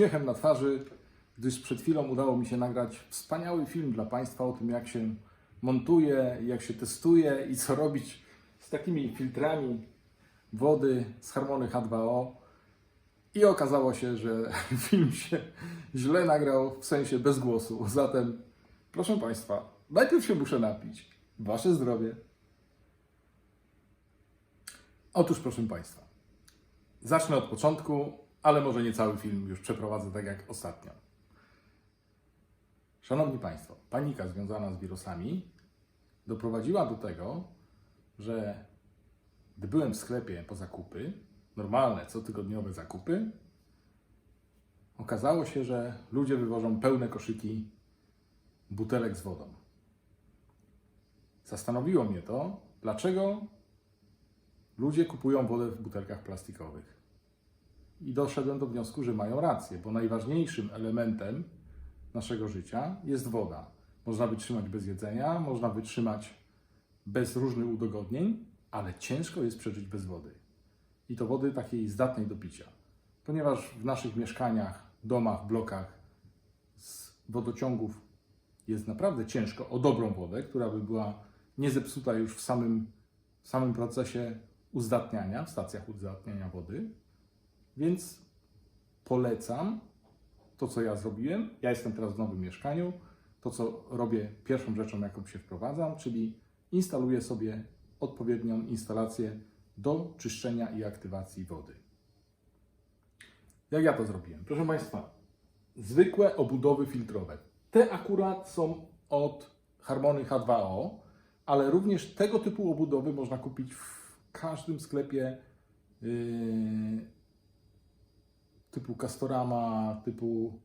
uśmiechem na twarzy, gdyż przed chwilą udało mi się nagrać wspaniały film dla Państwa o tym, jak się montuje, jak się testuje i co robić z takimi filtrami wody z Harmony H2O. I okazało się, że film się źle nagrał, w sensie bez głosu. Zatem, proszę Państwa, najpierw się muszę napić. Wasze zdrowie. Otóż, proszę Państwa, zacznę od początku, ale może nie cały film już przeprowadzę tak jak ostatnio. Szanowni Państwo, panika związana z wirusami doprowadziła do tego, że gdy byłem w sklepie po zakupy, normalne cotygodniowe zakupy, okazało się, że ludzie wywożą pełne koszyki butelek z wodą. Zastanowiło mnie to, dlaczego ludzie kupują wodę w butelkach plastikowych. I doszedłem do wniosku, że mają rację, bo najważniejszym elementem naszego życia jest woda. Można wytrzymać bez jedzenia, można wytrzymać bez różnych udogodnień, ale ciężko jest przeżyć bez wody. I to wody takiej zdatnej do picia. Ponieważ w naszych mieszkaniach, domach, blokach z wodociągów jest naprawdę ciężko o dobrą wodę, która by była nie zepsuta już w samym, w samym procesie uzdatniania, w stacjach uzdatniania wody. Więc polecam to, co ja zrobiłem. Ja jestem teraz w nowym mieszkaniu. To, co robię pierwszą rzeczą, jaką się wprowadzam, czyli instaluję sobie odpowiednią instalację do czyszczenia i aktywacji wody. Jak ja to zrobiłem? Proszę Państwa, zwykłe obudowy filtrowe. Te akurat są od Harmony H2O, ale również tego typu obudowy można kupić w każdym sklepie yy, typu Castorama, typu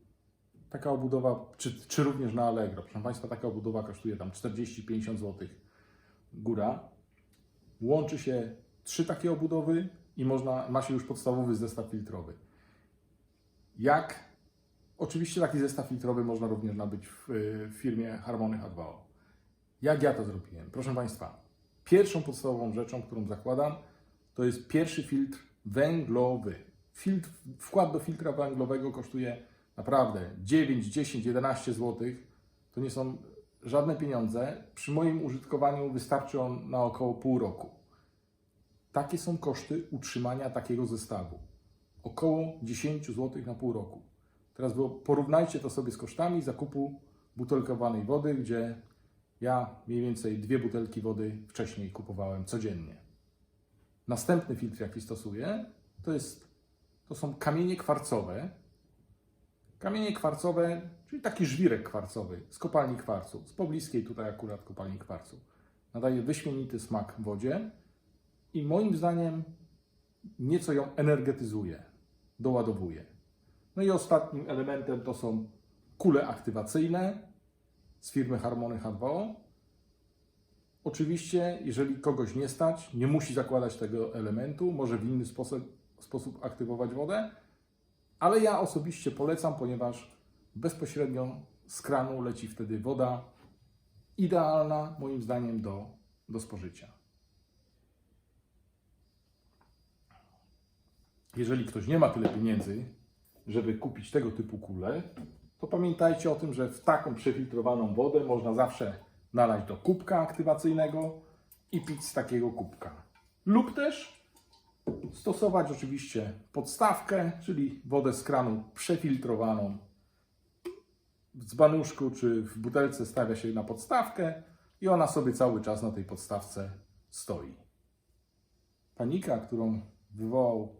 taka obudowa, czy, czy również na Allegro. Proszę Państwa, taka obudowa kosztuje tam 40-50 zł góra. Łączy się trzy takie obudowy i można, ma się już podstawowy zestaw filtrowy. Jak? Oczywiście taki zestaw filtrowy można również nabyć w, w firmie Harmony H2O. Jak ja to zrobiłem? Proszę Państwa, pierwszą podstawową rzeczą, którą zakładam, to jest pierwszy filtr węglowy. Filtr, wkład do filtra węglowego kosztuje naprawdę 9, 10, 11 zł. To nie są żadne pieniądze. Przy moim użytkowaniu wystarczy on na około pół roku. Takie są koszty utrzymania takiego zestawu. Około 10 zł na pół roku. Teraz porównajcie to sobie z kosztami zakupu butelkowanej wody, gdzie ja mniej więcej dwie butelki wody wcześniej kupowałem codziennie. Następny filtr, jaki stosuję, to, jest, to są kamienie kwarcowe. Kamienie kwarcowe, czyli taki żwirek kwarcowy z kopalni kwarcu, z pobliskiej tutaj akurat kopalni kwarcu. Nadaje wyśmienity smak wodzie i moim zdaniem nieco ją energetyzuje, doładowuje. No i ostatnim elementem to są kule aktywacyjne z firmy Harmony H2O. Oczywiście, jeżeli kogoś nie stać, nie musi zakładać tego elementu, może w inny sposób, sposób aktywować wodę, ale ja osobiście polecam, ponieważ bezpośrednio z kranu leci wtedy woda idealna, moim zdaniem, do, do spożycia. Jeżeli ktoś nie ma tyle pieniędzy, żeby kupić tego typu kule, to pamiętajcie o tym, że w taką przefiltrowaną wodę można zawsze nalać do kubka aktywacyjnego i pić z takiego kubka. Lub też stosować oczywiście podstawkę, czyli wodę z kranu przefiltrowaną. W dzbanuszku czy w butelce stawia się na podstawkę i ona sobie cały czas na tej podstawce stoi. Panika, którą wywołał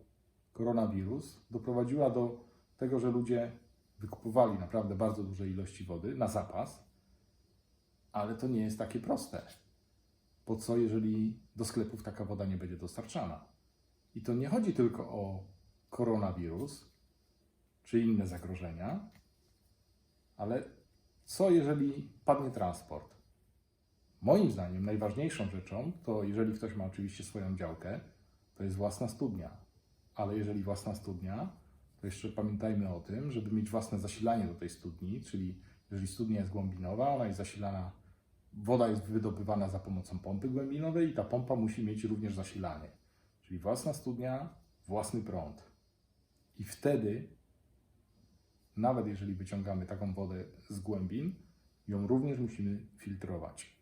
koronawirus, doprowadziła do tego, że ludzie wykupowali naprawdę bardzo duże ilości wody na zapas, ale to nie jest takie proste. Po co, jeżeli do sklepów taka woda nie będzie dostarczana? I to nie chodzi tylko o koronawirus czy inne zagrożenia, ale co, jeżeli padnie transport? Moim zdaniem najważniejszą rzeczą to, jeżeli ktoś ma oczywiście swoją działkę, to jest własna studnia. Ale jeżeli własna studnia, to jeszcze pamiętajmy o tym, żeby mieć własne zasilanie do tej studni, czyli jeżeli studnia jest głębinowa, ona jest zasilana, woda jest wydobywana za pomocą pompy głębinowej i ta pompa musi mieć również zasilanie. Czyli własna studnia, własny prąd. I wtedy nawet jeżeli wyciągamy taką wodę z głębin, ją również musimy filtrować.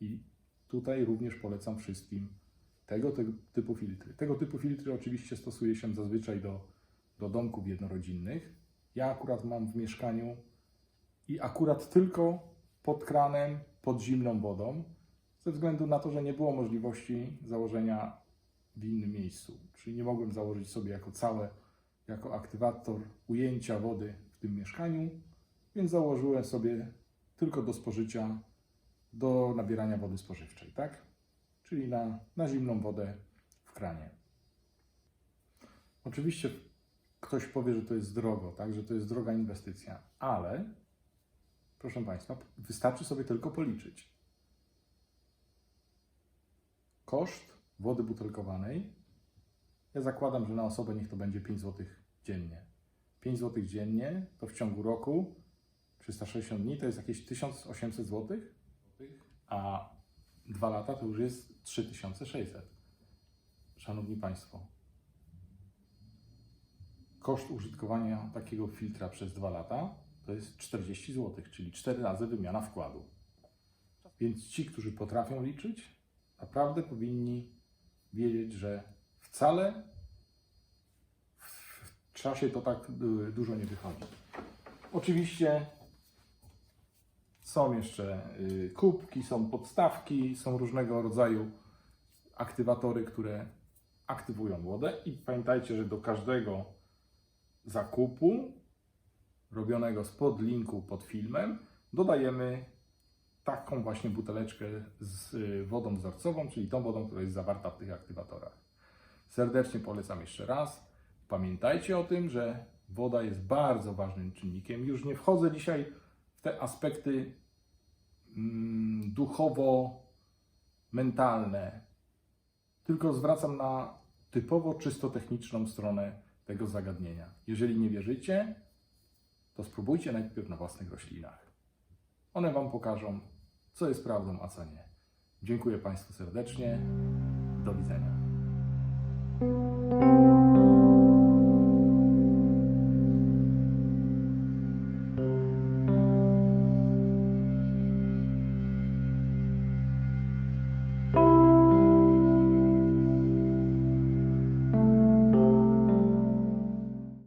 I tutaj również polecam wszystkim tego ty- typu filtry. Tego typu filtry oczywiście stosuje się zazwyczaj do, do domków jednorodzinnych. Ja akurat mam w mieszkaniu i akurat tylko pod kranem, pod zimną wodą, ze względu na to, że nie było możliwości założenia w innym miejscu. Czyli nie mogłem założyć sobie jako całe, jako aktywator ujęcia wody w tym mieszkaniu, więc założyłem sobie tylko do spożycia, do nabierania wody spożywczej, tak? Czyli na, na zimną wodę w kranie. Oczywiście ktoś powie, że to jest drogo, tak? Że to jest droga inwestycja, ale proszę Państwa, wystarczy sobie tylko policzyć. Koszt wody butelkowanej, ja zakładam, że na osobę niech to będzie 5 zł dziennie. 5 zł dziennie to w ciągu roku 360 dni to jest jakieś 1800 zł, a 2 lata to już jest 3600. Szanowni Państwo, koszt użytkowania takiego filtra przez 2 lata to jest 40 zł, czyli 4 razy wymiana wkładu. Więc ci, którzy potrafią liczyć, naprawdę powinni wiedzieć, że wcale w czasie to tak y, dużo nie wychodzi. Oczywiście są jeszcze y, kubki, są podstawki, są różnego rodzaju aktywatory, które aktywują wodę i pamiętajcie, że do każdego zakupu robionego spod linku pod filmem dodajemy taką właśnie buteleczkę z y, wodą wzorcową, czyli tą wodą, która jest zawarta w tych aktywatorach. Serdecznie polecam jeszcze raz. Pamiętajcie o tym, że woda jest bardzo ważnym czynnikiem. Już nie wchodzę dzisiaj w te aspekty mm, duchowo-mentalne, tylko zwracam na typowo czysto techniczną stronę tego zagadnienia. Jeżeli nie wierzycie, to spróbujcie najpierw na własnych roślinach. One Wam pokażą, co jest prawdą, a co nie. Dziękuję Państwu serdecznie. Do widzenia.